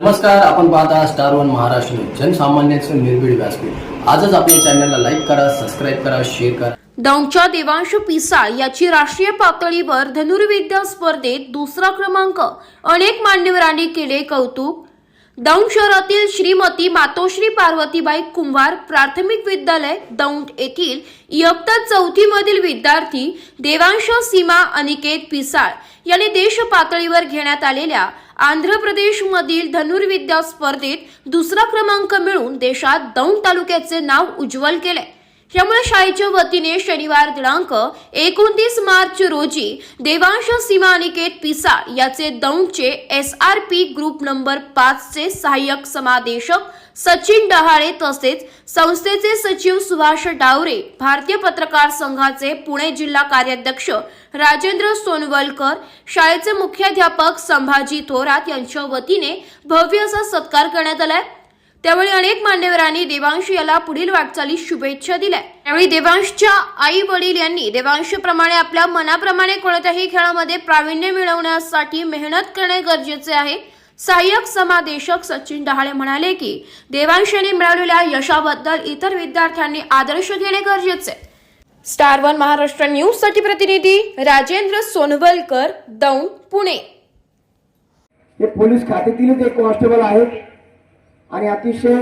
नमस्कार आपण पाहता स्टार वन महाराष्ट्र जनसामान्यांचं निर्भीड व्यासपीठ. आजच आपल्या चॅनलला लाईक करा सबस्क्राईब करा शेअर करा. दौंडच्या देवांश पिसाळ याची राष्ट्रीय पातळीवर धनुर्विद्या स्पर्धेत दुसरा क्रमांक. अनेक मान्यवरांनी केले कौतुक. दौंड शहरातील श्रीमती मातोश्री पार्वतीबाई कुंभार प्राथमिक विद्यालय दौंड येथील इयत्ता चौथी मधील विद्यार्थी देवांश सीमा अनिकेत पिसाळ यांनी देश पातळीवर घेण्यात आलेल्या आंध्र प्रदेशमधील धनुर्विद्या स्पर्धेत दुसरा क्रमांक मिळवून देशात दौंड तालुक्याचे नाव उज्ज्वल केले. यामुळे शाळेच्या वतीने शनिवार दिनांक एकोणतीस मार्च रोजी देवांश सीमा अनिकेत पिसाळ याचे दौंडचे S R P group number पाच चे सहाय्यक समादेशक सचिन डहाळे तसेच संस्थेचे सचिव सुभाष डावरे भारतीय पत्रकार संघाचे पुणे जिल्हा कार्याध्यक्ष राजेंद्र सोनवलकर शाळेचे मुख्याध्यापक संभाजी थोरात यांच्या वतीने भव्य असा सत्कार करण्यात आलाय. त्यावेळी अनेक मान्यवरांनी देवांश याला पुढील वाटचालीस शुभेच्छा दिल्या. त्यावेळी देवांशच्या आई वडील यांनी देवांशप्रमाणे आपल्या मनाप्रमाणे कोणत्याही खेळामध्ये प्रावीण्य मिळवण्यासाठी मेहनत करणे गरजेचे आहे. सहाय्यक समादेशक सचिन डहाळे म्हणाले की देवांश यांनी मिळवलेल्या यशाबद्दल इतर विद्यार्थ्यांनी आदर्श घेणे गरजेचे. आहे. स्टार वन महाराष्ट्र न्यूजसाठी प्रतिनिधी राजेंद्र सोनवलकर दौंड पुणे. हे पोलीस खात्यातीलच एक कॉन्स्टेबल आहेत आणि अतिशय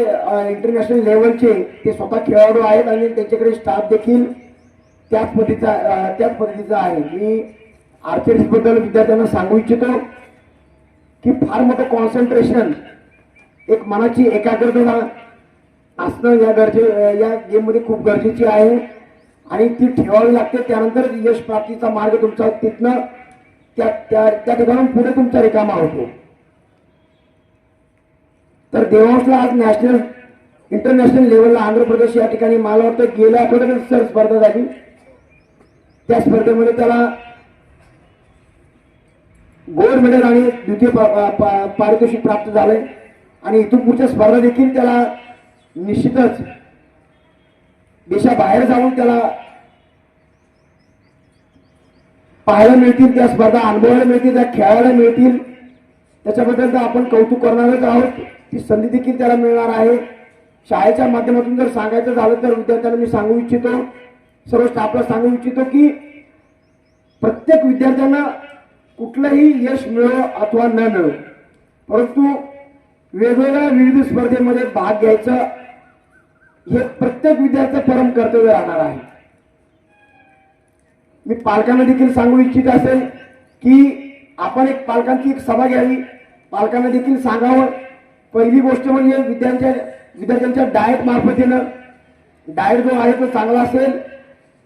इंटरनॅशनल लेवलचे ते स्वतः खेळाडू आहेत आणि त्यांच्याकडे स्टाफ देखील त्याच पद्धतीचा त्याच पद्धतीचा आहे. मी आर्चरीजबद्दल विद्यार्थ्यांना सांगू इच्छितो. की फार मोठं कॉन्सन्ट्रेशन एक मनाची एकाग्रता असणं या गरजे या गेममध्ये खूप गरजेची आहे. आणि ती ठेवावी लागते. त्यानंतर यश प्राप्तीचा मार्ग तुमचा तिथनं त्या त्या त्या ठिकाणून पुढे तुमचा रिकामा होतो. तर देवांशला आज नॅशनल इंटरनॅशनल लेवलला आंध्र प्रदेश या ठिकाणी मला वाटतं गेल्या आठवड्यात सर स्पर्धा झाली. त्या स्पर्धेमध्ये त्याला गोल्ड मेडल आणि द्वितीय पारितोषिक प्राप्त झालंय. आणि इथून पुढच्या स्पर्धा देखील त्याला निश्चितच देशाबाहेर जाऊन त्याला पाहायला मिळतील त्या स्पर्धा अनुभवायला मिळतील त्या खेळायला मिळतील. त्याच्याबद्दल तर आपण कौतुक करणारच आहोत. ती संधी देखील त्याला मिळणार आहे. शाळेच्या माध्यमातून जर सांगायचं झालं तर विद्यार्थ्यांना मी सांगू इच्छितो. सर्व स्टाफला सांगू इच्छितो की प्रत्येक विद्यार्थ्यांना कुठलंही यश मिळो अथवा न मिळो परंतु वेगवेगळ्या विविध स्पर्धेमध्ये भाग घ्यायचं हे प्रत्येक विद्यार्थ्याचं परम कर्तव्य राहणार आहे. मी पालकांना देखील सांगू इच्छित असेल की आपण एक पालकांची एक सभा घ्यावी. पालकांना देखील सांगावं. पहिली गोष्ट म्हणजे विद्यार्थ्यांच्या विद्यार्थ्यांच्या डाएट मार्फतीनं. डाएट जो आहे तो चांगला असेल.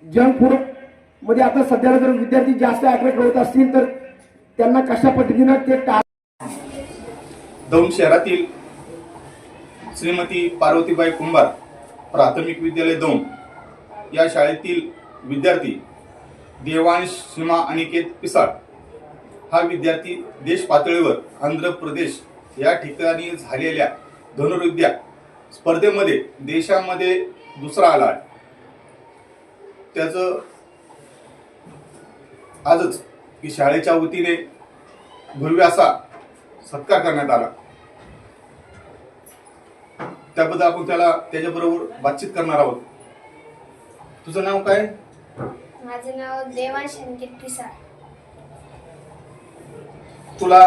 जंक फूडमध्ये आता सध्याला जर विद्यार्थी जास्त अट्रॅक्ट होत असतील तर त्यांना कशा पद्धतीनं ते टाळ दौंड शहरातील श्रीमती पार्वतीबाई कुंभार प्राथमिक विद्यालय दौंड या शाळेतील विद्यार्थी देवांश सीमा अनिकेत पिसाळ हा विद्यार्थी देश पातळीवर आंध्र प्रदेश या ठिकाणी झालेल्या धनुर्विद्या स्पर्धेमध्ये देशामध्ये दुसरा आला आहे. त्याचं आजच की शाळेच्या वतीने असा सत्कार करण्यात आला. त्याबद्दल आपण त्याला त्याच्याबरोबर बातचीत करणार आहोत. तुझं नाव काय? माझं नाव देवांश पिसाळ. तुला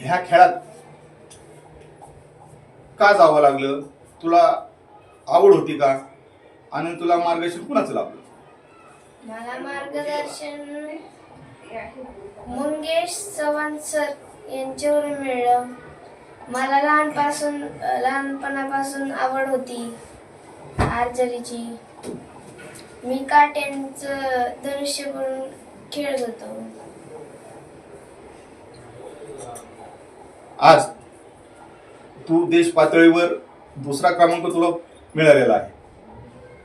ह्या खेळात का जावं लागलं? तुला आवड होती का? आणि तुला मार्गदर्शन कुणाचं लाभलं? मला मार्गदर्शन मंगेश चव्हाण सर यांच्यावरून मिळलं. मला लहानपासून लहानपणापासून आवड होती आर्चरीची. मी काट्यांचं धनुष्य करून खेळत होतो. आज तू देश पातळीवर दुसरा क्रमांक तुला मिळालेला आहे.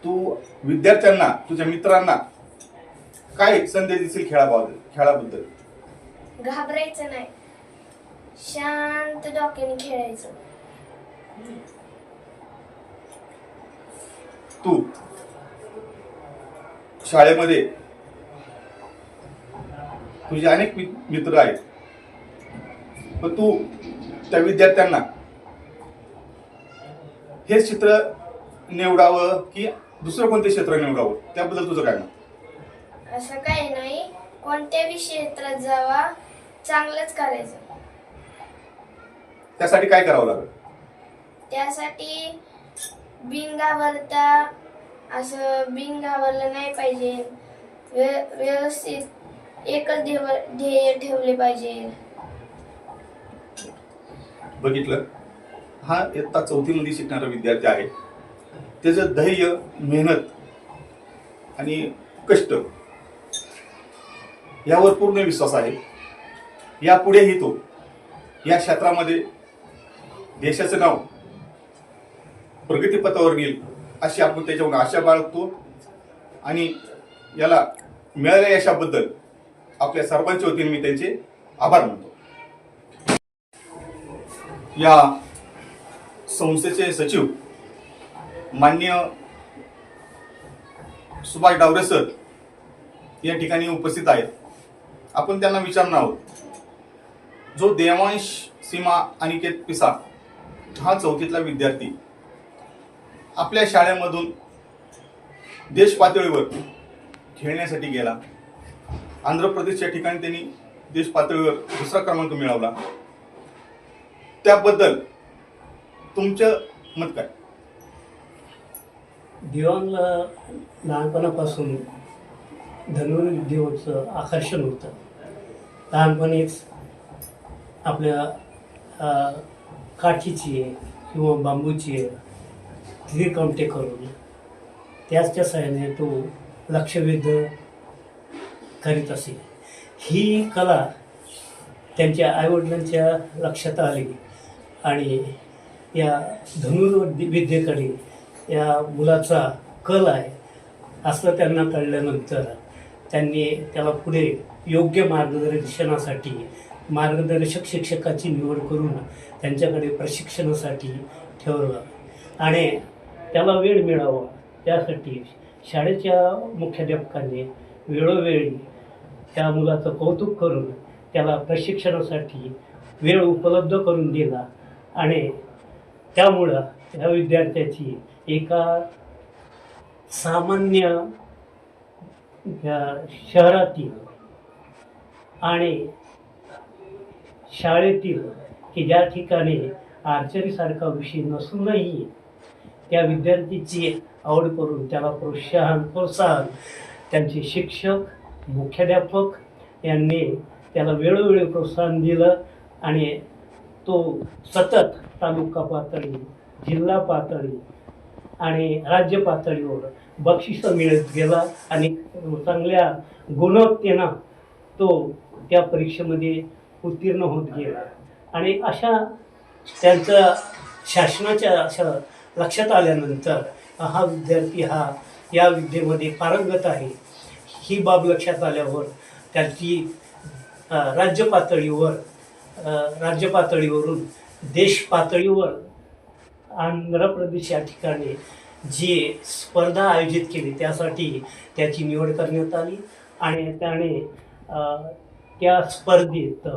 तू विद्यार्थ्यांना तुझ्या मित्रांना काय संदेश देशील खेळाबद्दल खेळाबद्दल? घाबरायचं नाही. शांत डोक्याने खेळायचं. तू शाळेमध्ये तुझे अनेक मित्र आहेत. पण तू त्या विद्यार्थ्यांना हे चित्र निवडावं की दुसरं कोणते क्षेत्र निवडावं? त्याबद्दल तुझं काय मत? असं काही नाही. कोणत्याही क्षेत्रात जावा चांगलंच करायचं. त्यासाठी काय करावं लागेल? त्यासाठी बिन घाबरता असं बिन घाबरलं नाही पाहिजे. व्य- व्यवस्थित एकच ध्येय ध्येय ठेवले पाहिजे. बघितलं? हा इयत्ता चौथीमध्ये शिकणारा विद्यार्थी आहे. त्याचं धैर्य मेहनत आणि कष्ट. यावर पूर्ण विश्वास आहे. यापुढेही तो या क्षेत्रामध्ये देशाचं नाव प्रगतीपथावर नेईल अशी आपण त्याच्यावर आशा बाळगतो. आणि याला मिळालेल्या यशाबद्दल आपल्या सर्वांच्या वतीने मी त्यांचे आभार मानतो. या संस्थेचे सचिव मान्य सुभाष डावरे सर या ठिकाणी उपस्थित आहेत. आपण त्यांना विचारणार आहोत. जो देवांश सीमा अनिकेत पिसा हा चौथीतला विद्यार्थी आपल्या शाळेमधून देश पातळीवर खेळण्यासाठी गेला. आंध्र प्रदेशच्या ठिकाणी त्यांनी देश पातळीवर दुसरा क्रमांक मिळवला. त्याबद्दल तुमचं मत काय? दिवांगला लहानपणापासून धनुर्विद्येवरचं आकर्षण होतं. लहानपणीच आपल्या काठीची काठीची किंवा बांबूची त्रिकमटे करून त्याच्या सहाय्याने तो लक्षवेध करीत असे. ही कला त्यांच्या आईवडिलांच्या लक्षात आली आणि या धनुर्विद्येकडे या मुलाचा कल आहे असं त्यांना कळल्यानंतर त्यांनी त्याला पुढे योग्य मार्गदर्शनासाठी मार्गदर्शक शिक्षकाची निवड करून त्यांच्याकडे प्रशिक्षणासाठी ठेवलं. आणि त्याला वेळ मिळावा त्यासाठी शाळेच्या मुख्याध्यापकांनी वेळोवेळी त्या मुलाचं कौतुक करून त्याला प्रशिक्षणासाठी वेळ उपलब्ध करून दिला. आणि त्यामुळं त्या विद्यार्थ्याची एका सामान्य शहरातील आणि शाळेतील की ज्या ठिकाणी आर्चरीसारखा विषय नसूनही त्या विद्यार्थीची आवड करून त्याला प्रोत्साहन प्रोत्साहन त्यांचे शिक्षक मुख्याध्यापक यांनी त्याला वेळोवेळी प्रोत्साहन दिलं आणि तो सतत तालुका पातळी जिल्हा पातळी आणि राज्य पातळीवर बक्षिसं मिळत गेला आणि चांगल्या गुणवत्तेनं तो त्या परीक्षेमध्ये उत्तीर्ण होत गेला. आणि अशा त्यांचं शासनाच्या अशा लक्षात आल्यानंतर हा विद्यार्थी हा या विद्येमध्ये पारंगत आहे. ही बाब लक्षात आल्यावर त्याची राज्य पातळीवर राज्य पातळीवरून देश पातळीवर आंध्र प्रदेश या ठिकाणी जी स्पर्धा आयोजित केली त्यासाठी त्याची निवड करण्यात आली आणि त्याने त्या स्पर्धेत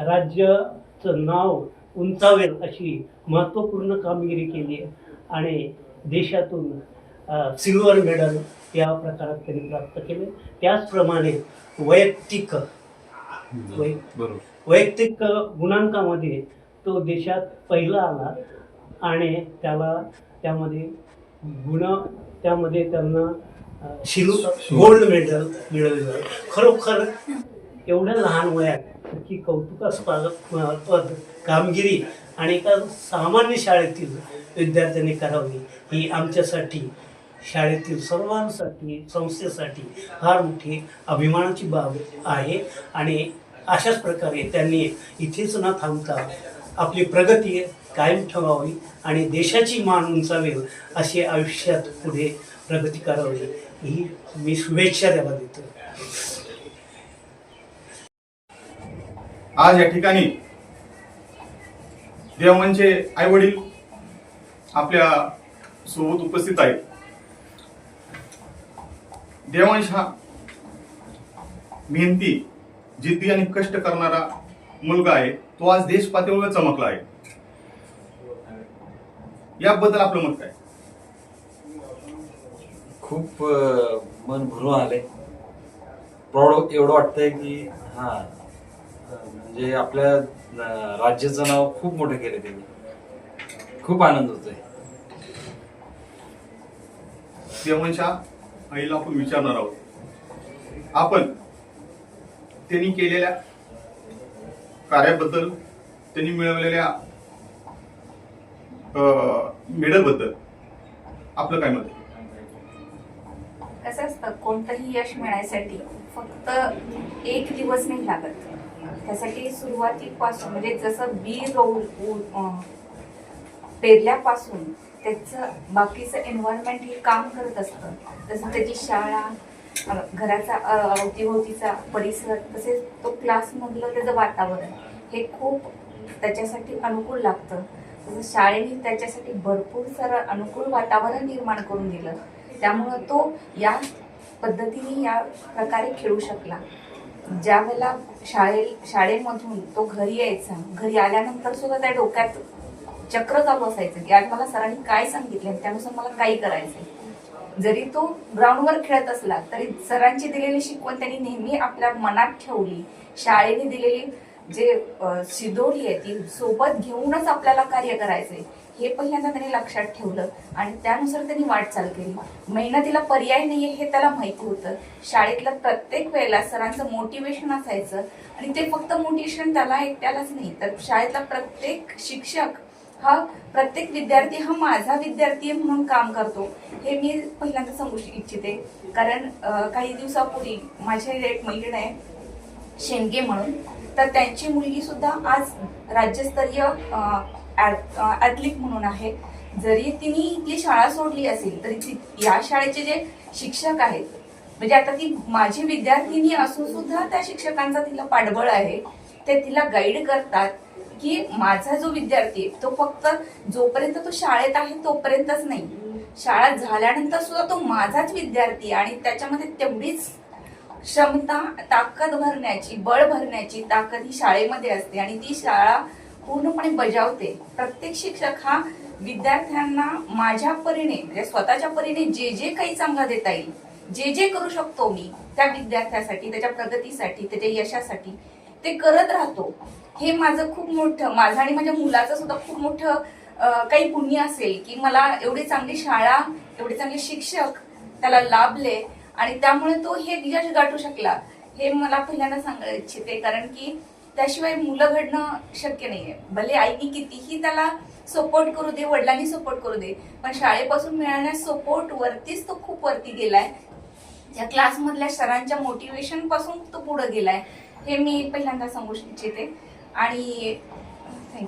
राज्याचं नाव उंचावेल अशी महत्त्वपूर्ण कामगिरी केली आणि देशातून सिल्वर मेडल या प्रकारात त्यांनी प्राप्त केले. त्याचप्रमाणे वैयक्तिक वैयक्तिक गुणांकामध्ये तो देशात पहिला आला आणि त्याला त्यामध्ये गुण त्यामध्ये त्यांना शिल गोल्ड मेडल मिळवलं खरोखर एवढ्या लहान वयात की कौतुकास्पद कामगिरी आणि एका सामान्य शाळेतील विद्यार्थ्यांनी करावी ही आमच्यासाठी शाळेतील सर्वांसाठी संस्थेसाठी फार मोठी अभिमानाची बाब आहे. आणि अशाच प्रकारे त्यांनी इथेच न थांबता आपली प्रगती कायम ठेवावी आणि देशाची मान उंचावी अशी आयुष्यात पुढे प्रगती करावी. ही मी शुभेच्छा द्यावा देतो. आज या ठिकाणी देवांचे आई वडील आपल्यासोबत उपस्थित आहेत. देवांश हा मेहनती जिद्दी आणि कष्ट करणारा मुलगा आहे. तो आज देश पातळीवर चमकला आहे. याबद्दल आपलं मत काय? खूप अ, मन भरून आले प्राऊड एवढं वाटतंय की हा अ, म्हणजे आपल्या अ, राज्याचं नाव खूप मोठं केलं त्यांनी. खूप आनंद होतोय. देवांच्या आईला आपण विचारणार आहोत. आपण त्यांनी केलेल्या कार्याबद्दल त्यांनी मिळवलेल्या मेडलबद्दल आपलं काय मत कसं असतं कोणतंही यश मिळायसाठी फक्त एक दिवस नाही लागत. त्यासाठी सुरुवातीपासून म्हणजे जसं बी रोल पेरल्यापासून त्याचं बाकीचं एन्व्हायरमेंट हे काम करत असतं. जसं त्याची शाळा घराचा अवतीभोवतीचा परिसर तसेच तो क्लासमधलं त्याचं वातावरण हे खूप त्याच्यासाठी अनुकूल लागतं. शाळेने त्याच्यासाठी भरपूर सारं अनुकूल वातावरण निर्माण करून दिलं. त्यामुळं तो या पद्धतीने या प्रकारे खेळू शकला. ज्या वेळेला शाळे शाळेमधून तो घरी यायचा घरी आल्यानंतर सुद्धा त्या डोक्यात चक्र चालू असायचं की आज मला सरांनी काय सांगितलं आणि त्यानुसार मला काही करायचंय. जरी तो ग्राउंडवर खेळत असला तरी सरांची दिलेली शिकवण त्यांनी नेहमी आपल्या मनात ठेवली. शाळेने दिलेली जे शिदोरी आहे ती सोबत घेऊनच आपल्याला कार्य करायचंय हे पहिल्यांदा त्यांनी लक्षात ठेवलं आणि त्यानुसार त्यांनी वाटचाल केली. मेहनतीला पर्याय नाहीये हे त्याला माहिती होतं. शाळेतलं प्रत्येक वेळेला सरांचं मोटिवेशन असायचं आणि ते फक्त मोटिवेशन त्याला एकट्यालाच नाही तर शाळेतला प्रत्येक शिक्षक हा प्रत्येक विद्यार्थी हा माझा विद्यार्थी आहे म्हणून काम करतो. हे मी पहिल्यांदा सांगू इच्छिते. कारण काही दिवसापूर्वी माझे एक मैत्रीण आहे शेंडगे म्हणून तर त्यांची मुलगी सुद्धा आज राज्यस्तरीय ॲथलीट म्हणून आहे. जरी तिने ती शाळा सोडली असेल तरी ती या शाळेचे जे शिक्षक आहेत म्हणजे आता ती माझी विद्यार्थिनी असून सुद्धा त्या शिक्षकांचा तिला पाठबळ आहे. ते तिला गाईड करतात की माझा जो विद्यार्थी आहे तो फक्त जोपर्यंत तो शाळेत आहे तोपर्यंतच नाही. शाळा झाल्यानंतर सुद्धा तो माझाच विद्यार्थी आणि त्याच्यामध्ये तेवढीच क्षमता ताकद भरण्याची बळ भरण्याची ताकद ही शाळेमध्ये असते आणि ती शाळा पूर्णपणे बजावते. प्रत्येक शिक्षक हा विद्यार्थ्यांना माझ्या परीने म्हणजे स्वतःच्या परीने जे जे काही चांगला देता येईल जे जे करू शकतो मी त्या विद्यार्थ्यासाठी त्याच्या प्रगतीसाठी त्याच्या यशासाठी ते करत राहतो. हे माझं खूप मोठं माझं आणि माझ्या मुलाचं सुद्धा खूप मोठं काही पुण्य असेल की मला एवढी चांगली शाळा एवढे चांगले शिक्षक त्याला लाभले. आणि त्यामुळे तो हे यश गाठू शकला हे मला पहिल्यांदा सांगायला इच्छिते कारण की त्याशिवाय मुलं घडणं शक्य नाहीये. भले आईनी कितीही त्याला सपोर्ट करू दे वडिलांनी सपोर्ट करू दे पण शाळेपासून मिळणाऱ्या सपोर्ट वरतीच तो खूप वरती गेलाय. ज्या क्लासमधल्या सरांच्या मोटिवेशनपासून तो पुढे गेलाय हे मी पहिल्यांदा सांगू इच्छिते. आणि थँक्यू